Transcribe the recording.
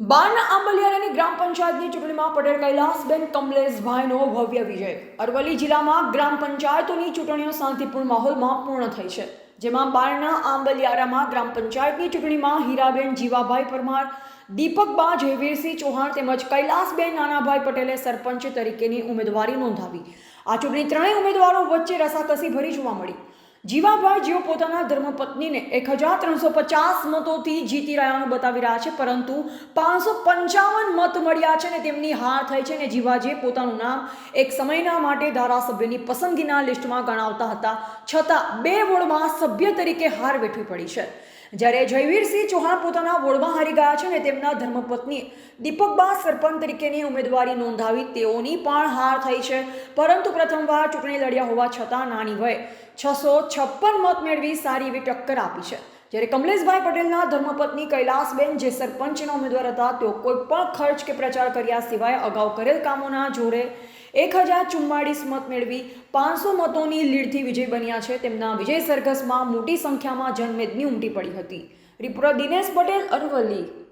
બારના આંબલિયારાની ગ્રામ પંચાયતની ચૂંટણીમાં પટેલ કૈલાસબેન કમલેશભાઈનો ભવ્ય વિજય. અરવલ્લી જિલ્લામાં ગ્રામ પંચાયતોની ચૂંટણીઓ શાંતિપૂર્ણ માહોલમાં પૂર્ણ થઈ છે. જેમાં બારના આંબલિયારામાં ગ્રામ પંચાયતની ચૂંટણીમાં હીરાબેન જીવાભાઈ પરમાર, દીપકબા જયવીરસિંહ ચૌહાણ તેમજ કૈલાસબેન નાનાભાઈ પટેલે સરપંચ તરીકેની ઉમેદવારી નોંધાવી. આ ચૂંટણી ત્રણેય ઉમેદવારો વચ્ચે રસાકસી ભરી જોવા મળી. જીવાભાઈ જેઓ પોતાના ધર્મપત્નીને એક હજાર ત્રણસો પચાસ મતોથી જીતી રહ્યાનું બતાવી રહ્યા છે, પરંતુ પાંચસો પંચાવન મત મળ્યા છે ને તેમની હાર થઈ છે ને જીવાજીએ પોતાનું નામ એક સમયના માટે ધારાસભ્યની પસંદગીના લિસ્ટમાં ગણાવતા હતા. છતાં બે વોર્ડમાં સભ્ય તરીકે હાર વેઠવી પડી છે. જ્યારે જયવીરસિંહ ચૌહાણ પોતાના વોર્ડમાં હારી ગયા છે ને તેમના ધર્મપત્ની દીપકબા સરપંચ તરીકેની ઉમેદવારી નોંધાવી તેઓની પણ હાર થઈ છે. પરંતુ પ્રથમવાર ચૂંટણી લડ્યા હોવા છતાં નાની વયે છસો છપ્પન મત મેળવી સારી એવી ટક્કર આપી છે. જ્યારે કમલેશભાઈ પટેલના ધર્મપત્ની કૈલાસબેન જે સરપંચના ઉમેદવાર હતા, તેઓ કોઈ પણ ખર્ચ કે પ્રચાર કર્યા સિવાય અગાઉ કરેલ કામોના જોરે એક હજાર ચુમ્માળીસ મત મેળવી પાંચસો મતોની લીડથી વિજય બન્યા છે. તેમના વિજય સરઘસમાં મોટી સંખ્યામાં જનમેદની ઉમટી પડી હતી. રિપોર્ટર દિનેશ પટેલ, અરવલ્લી.